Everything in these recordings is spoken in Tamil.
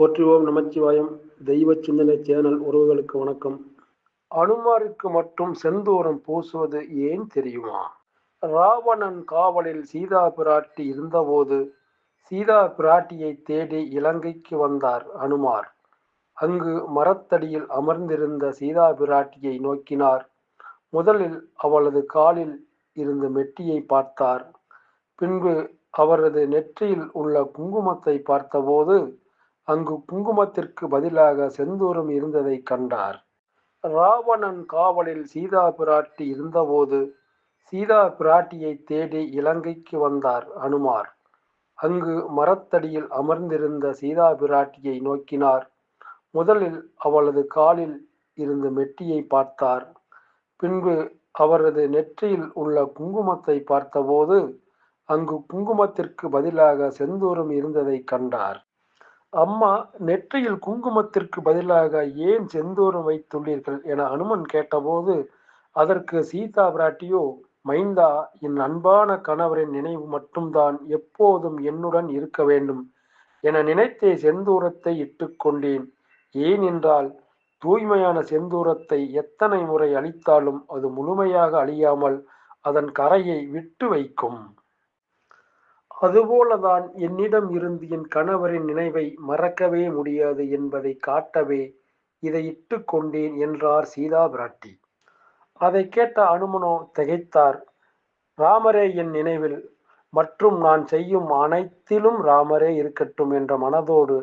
போற்றுவோம் நமச்சிவாயம். தெய்வ சிந்தனை சேனல் உறவுகளுக்கு வணக்கம். அனுமாருக்கு மட்டும் செந்தூரம் பூசுவது ஏன் தெரியுமா? ராவணன் காவலில் சீதா பிராட்டி இருந்தபோது சீதா பிராட்டியை தேடி இலங்கைக்கு வந்தார் அனுமார். அங்கு மரத்தடியில் அமர்ந்திருந்த சீதா பிராட்டியை நோக்கினார். முதலில் அவளது காலில் இருந்த மெட்டியை பார்த்தார். பின்பு அவரது நெற்றியில் உள்ள குங்குமத்தை பார்த்தபோது அங்கு குங்குமத்திற்கு பதிலாக செந்தூரம் இருந்ததை கண்டார். ராவணன் காவலில் சீதா பிராட்டி இருந்தபோது சீதா பிராட்டியை தேடி இலங்கைக்கு வந்தார் அனுமார். அங்கு மரத்தடியில் அமர்ந்திருந்த சீதா பிராட்டியை நோக்கினார். முதலில் அவளது காலில் இருந்த மெட்டியை பார்த்தார். பின்பு அவரது நெற்றியில் உள்ள குங்குமத்தை பார்த்தபோது அங்கு குங்குமத்திற்கு பதிலாக செந்தூரம் இருந்ததை கண்டார். அம்மா நெற்றியில் குங்குமத்திற்கு பதிலாக ஏன் செந்தூரம் வைத்துள்ளீர்கள் என அனுமன் கேட்டபோது அதற்கு சீதா பிராட்டியோ மைந்தா என் அன்பான கணவரின் நினைவு மட்டும்தான் எப்போதும் என்னுடன் இருக்க வேண்டும் என நினைத்தே செந்தூரத்தை இட்டுக்கொண்டேன் ஏன் என்றால் தூய்மையான செந்தூரத்தை எத்தனை முறை அழித்தாலும் அது முழுமையாக அழியாமல் அதன் கரையை விட்டு வைக்கும். அதுபோலதான் என்னிடம் இருந்து என் கணவரின் நினைவை மறக்கவே முடியாது என்பதை காட்டவே இதை இட்டு கொண்டேன் என்றார் சீதா பிராட்டி. அதை கேட்ட அனுமனோ திகைத்தார். ராமரே என் நினைவில் மற்றும் நான் செய்யும் அனைத்திலும் ராமரே இருக்கட்டும் என்ற மனதோடு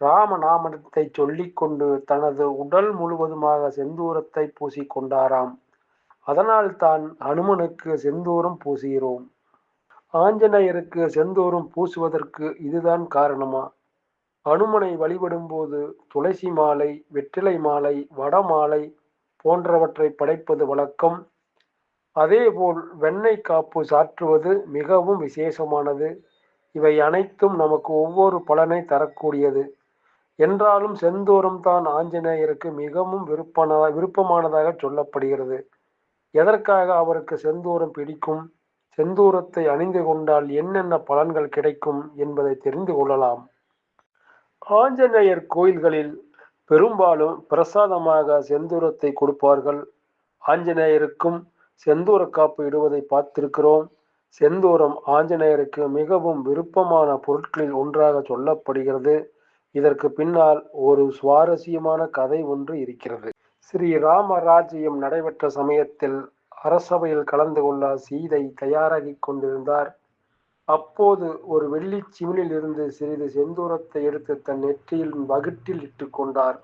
ராமநாமத்தை சொல்லிக்கொண்டு தனது உடல் முழுவதுமாக செந்தூரத்தை பூசிக்கொண்டாராம் அதனால் தான் அனுமனுக்கு செந்தூரம் பூசுகிறோம். ஆஞ்சநேயருக்கு செந்தோறும் பூசுவதற்கு இதுதான் காரணமா? அனுமனை வழிபடும் போது துளசி மாலை வெற்றிலை மாலை வடமாலை போன்றவற்றை படைப்பது வழக்கம். அதேபோல் வெண்ணெய் காப்பு சாற்றுவது மிகவும் விசேஷமானது. இவை அனைத்தும் நமக்கு ஒவ்வொரு பலனை தரக்கூடியது. என்றாலும் செந்தோறும் தான் ஆஞ்சநேயருக்கு மிகவும் விருப்பமானதாக விருப்பமானதாக சொல்லப்படுகிறது. எதற்காக அவருக்கு செந்தூரம் பிடிக்கும்? செந்தூரத்தை அணிந்து கொண்டால் என்னென்ன பலன்கள் கிடைக்கும் என்பதை தெரிந்து கொள்ளலாம். ஆஞ்சநேயர் கோயில்களில் பெரும்பாலும் பிரசாதமாக செந்தூரத்தை கொடுப்பார்கள். ஆஞ்சநேயருக்கும் செந்தூர காப்பு இடுவதை பார்த்திருக்கிறோம். செந்தூரம் ஆஞ்சநேயருக்கு மிகவும் விருப்பமான பொருட்களில் ஒன்றாக சொல்லப்படுகிறது. இதற்கு பின்னால் ஒரு சுவாரஸ்யமான கதை ஒன்று இருக்கிறது. ஸ்ரீ ராமராஜ்யம் நடைபெற்ற சமயத்தில் அரசவையில் கலந்து கொள்ள சீதை தயாராகி கொண்டிருந்தார். அப்போது ஒரு வெள்ளி சிமிழில் இருந்து சிறிது செந்தூரத்தை எடுத்து தன் நெற்றியில் வகுட்டில் இட்டு கொண்டார்.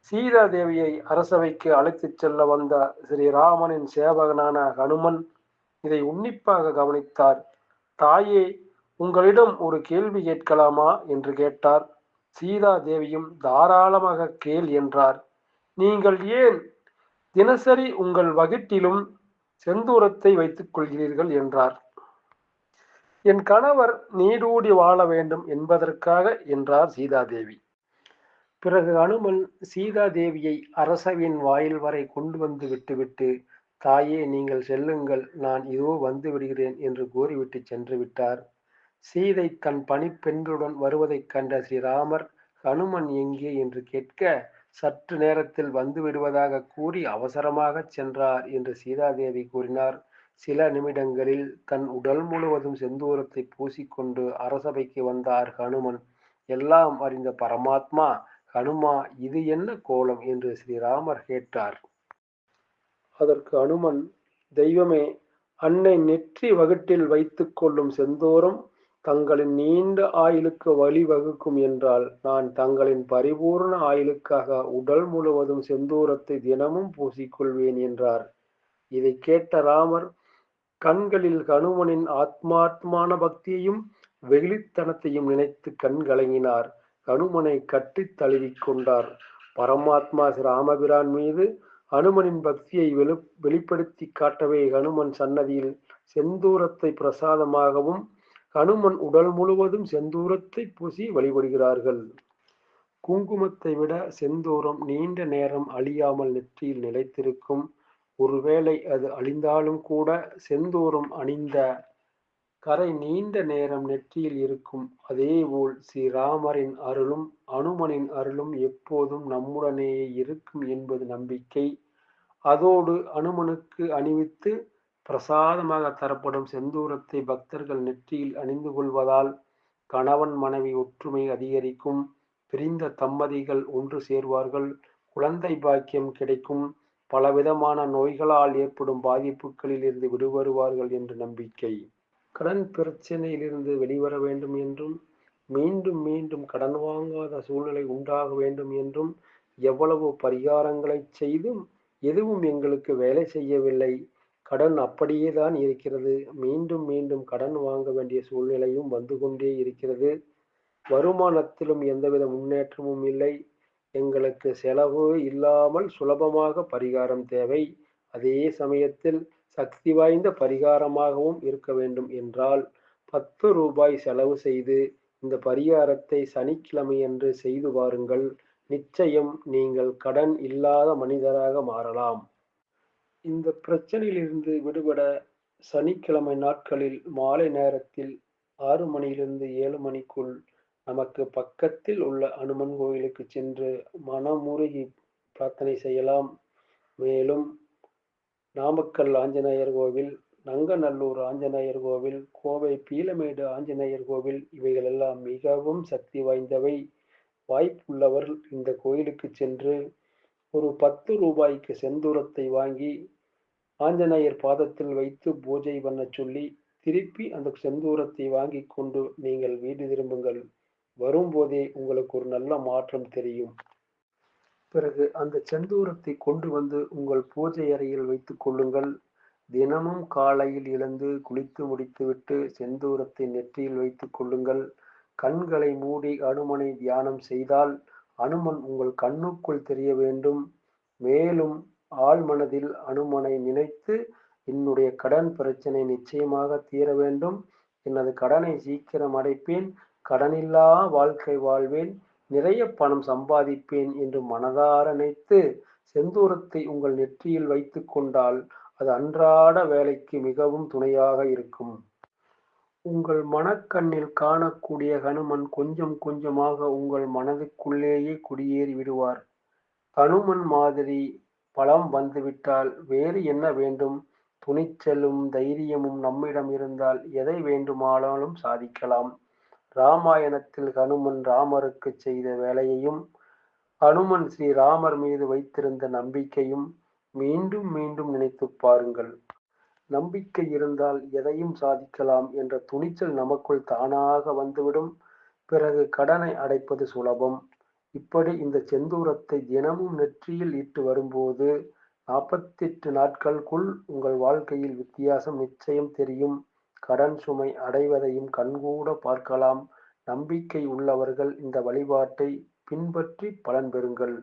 சீதா தேவியை அரசவைக்கு அழைத்துச் செல்ல வந்த ஸ்ரீராமனின் சேவகனான ஹனுமன் இதை உன்னிப்பாக கவனித்தார். தாயே உங்களிடம் ஒரு கேள்வி கேட்கலாமா? என்று கேட்டார். சீதா தேவியும் தாராளமாக கேள் என்றார். நீங்கள் ஏன் தினசரி உங்கள் வகிட்டிலும் செந்தூரத்தை வைத்துக் கொள்கிறீர்கள் என்றார். என் கணவர் நீடூடி வாழ வேண்டும் என்பதற்காக என்றார் சீதாதேவி. பிறகு அனுமன் சீதாதேவியை அரசவின் வாயில் வரை கொண்டு வந்து விட்டுவிட்டு தாயே நீங்கள் செல்லுங்கள் நான் இதோ வந்து விடுகிறேன் என்று கூறிவிட்டு சென்று விட்டார். சீதை தன் பணிப்பெண்களுடன் வருவதைக் கண்ட ஸ்ரீராமர் ஹனுமன் எங்கே? என்று கேட்க சற்று நேரத்தில் வந்து விடுவதாக கூறி அவசரமாக சென்றார் என்று சீதாதேவி கூறினார். சில நிமிடங்களில் தன் உடல் முழுவதும் செந்தூரத்தை பூசிக்கொண்டு அரசபைக்கு வந்தார் ஹனுமன். எல்லாம் அறிந்த பரமாத்மா ஹனுமா இது என்ன கோலம்? என்று ஸ்ரீராமர் கேட்டார். அதற்கு அனுமன் தெய்வமே அன்னை நெற்றி வகுட்டில் வைத்துக் கொள்ளும் செந்தோரம் தங்களின் நீண்ட ஆயுளுக்கு வழிவகுக்கும் என்றால் நான் தங்களின் பரிபூர்ண ஆயுளுக்காக உடல் முழுவதும் செந்தூரத்தை தினமும் பூசிக்கொள்வேன் என்றார். இதை கேட்ட ராமர் கண்களில் கணுவனின் ஆத்மாத்மான பக்தியையும் வெகுளித்தனத்தையும் நினைத்து கண்கலங்கினார் கணுமனை கட்டி தழுவிக் கொண்டார். பரமாத்மா ராமபிரான் மீது ஹனுமனின் பக்தியை வெளி வெளிப்படுத்தி காட்டவே ஹனுமன் சன்னதியில் செந்தூரத்தை பிரசாதமாகவும் ஹனுமன் உடல் முழுவதும் செந்தூரத்தை பூசி வழிபடுகிறார்கள். குங்குமத்தை விட செந்தூரம் நீண்ட நேரம் அழியாமல் நெற்றியில் நிலைத்திருக்கும். ஒருவேளை அது அழிந்தாலும் கூட செந்தூரம் அணிந்த கரை நீண்ட நேரம் நெற்றியில் இருக்கும். அதேபோல் ஸ்ரீராமரின் அருளும் அனுமனின் அருளும் எப்போதும் நம்முடனேயே இருக்கும் என்பது நம்பிக்கை. அதோடு அனுமனுக்கு அணிவித்து பிரசாதமாக தரப்படும் செந்தூரத்தை பக்தர்கள் நெற்றியில் அணிந்து கொள்வதால் கணவன் மனைவி ஒற்றுமை அதிகரிக்கும். பிரிந்த தம்பதிகள் ஒன்று சேர்வார்கள். குழந்தை பாக்கியம் கிடைக்கும். பலவிதமான நோய்களால் ஏற்படும் பாதிப்புகளில் இருந்து விடுபடுவார்கள் என்று நம்பிக்கை. கடன் பிரச்சனையிலிருந்து வெளிவர வேண்டும் என்றும் மீண்டும் மீண்டும் கடன் வாங்காத சூழ்நிலை உண்டாக வேண்டும் என்றும் எவ்வளவு பரிகாரங்களை செய்தும் எதுவும் எங்களுக்கு வேலை செய்யவில்லை. கடன் அப்படியே தான் இருக்கிறது. மீண்டும் மீண்டும் கடன் வாங்க வேண்டிய சூழ்நிலையும் வந்து கொண்டே இருக்கிறது. வருமானத்திலும் எந்தவித முன்னேற்றமும் இல்லை. எங்களுக்கு செலவு இல்லாமல் சுலபமாக பரிகாரம் தேவை. அதே சமயத்தில் சக்தி வாய்ந்த பரிகாரமாகவும் இருக்க வேண்டும் என்றால் பத்து ரூபாய் செலவு செய்து இந்த பரிகாரத்தை சனிக்கிழமையன்று செய்து பாருங்கள் நிச்சயம் நீங்கள் கடன் இல்லாத மனிதராக மாறலாம். இந்த பிரச்சனையிலிருந்து விடுபட சனிக்கிழமை நாட்களில் மாலை நேரத்தில் ஆறு மணியிலிருந்து ஏழு மணிக்குள் நமக்கு பக்கத்தில் உள்ள அனுமன் கோயிலுக்கு சென்று மனமுருகி பிரார்த்தனை செய்யலாம். மேலும் நாமக்கல் ஆஞ்சநேயர் கோவில் நங்கநல்லூர் ஆஞ்சநேயர் கோவில் கோவை பீலமேடு ஆஞ்சநேயர் கோவில் இவைகள் எல்லாம் மிகவும் சக்தி வாய்ந்தவை. வாய்ப்புள்ளவர் இந்த கோயிலுக்கு சென்று ஒரு பத்து ரூபாய்க்கு செந்தூரத்தை வாங்கி ஆஞ்சநேயர் பாதத்தில் வைத்து பூஜை பண்ண சொல்லி திருப்பி அந்த செந்தூரத்தை வாங்கி கொண்டு நீங்கள் வீடு திரும்புங்கள். வரும்போதே உங்களுக்கு ஒரு நல்ல மாற்றம் தெரியும். பிறகு அந்த செந்தூரத்தை கொண்டு வந்து உங்கள் பூஜை அறையில் வைத்துக் கொள்ளுங்கள். தினமும் காலையில் எழுந்து குளித்து முடித்துவிட்டு செந்தூரத்தை நெற்றியில் வைத்துக் கொள்ளுங்கள். கண்களை மூடி அனுமனை தியானம் செய்தால் அனுமன் உங்கள் கண்ணுக்குள் தெரிய வேண்டும். மேலும் ஆழ்மனதில் அனுமனை நினைத்து என்னுடைய கடன் பிரச்சனை நிச்சயமாக தீர வேண்டும். எனது கடனை சீக்கிரம் அடைப்பேன். கடனில்லா வாழ்க்கை வாழ்வேன். நிறைய பணம் சம்பாதிப்பேன் என்று மனதார நினைத்து செந்தூரத்தை உங்கள் நெற்றியில் வைத்து கொண்டால் அது அன்றாட வேலைக்கு மிகவும் துணையாக இருக்கும். உங்கள் மனக்கண்ணில் காணக்கூடிய ஹனுமன் கொஞ்சம் கொஞ்சமாக உங்கள் மனதுக்குள்ளேயே குடியேறி விடுவார். ஹனுமன் மாதிரி பலம் வந்துவிட்டால் வேறு என்ன வேண்டும்? துணிச்சலும் தைரியமும் நம்மிடம் இருந்தால் எதை வேண்டுமானாலும் சாதிக்கலாம். ராமாயணத்தில் ஹனுமன் ராமருக்கு செய்த வேலையையும் ஹனுமன் ஸ்ரீராமர் மீது வைத்திருந்த நம்பிக்கையும் மீண்டும் மீண்டும் நினைத்து பாருங்கள். நம்பிக்கை இருந்தால் எதையும் சாதிக்கலாம் என்ற துணிச்சல் நமக்குள் தானாக வந்துவிடும். பிறகு கடனை அடைப்பது சுலபம். இப்படி இந்த செந்தூரத்தை தினமும் நெற்றியில் இட்டு வரும்போது நாற்பத்தி எட்டு நாட்களுக்குள் உங்கள் வாழ்க்கையில் வித்தியாசம் நிச்சயம் தெரியும். கடன் சுமை அடைவதையும் கண்கூட பார்க்கலாம். நம்பிக்கை உள்ளவர்கள் இந்த வழிபாட்டை பின்பற்றி பலன் பெறுங்கள்.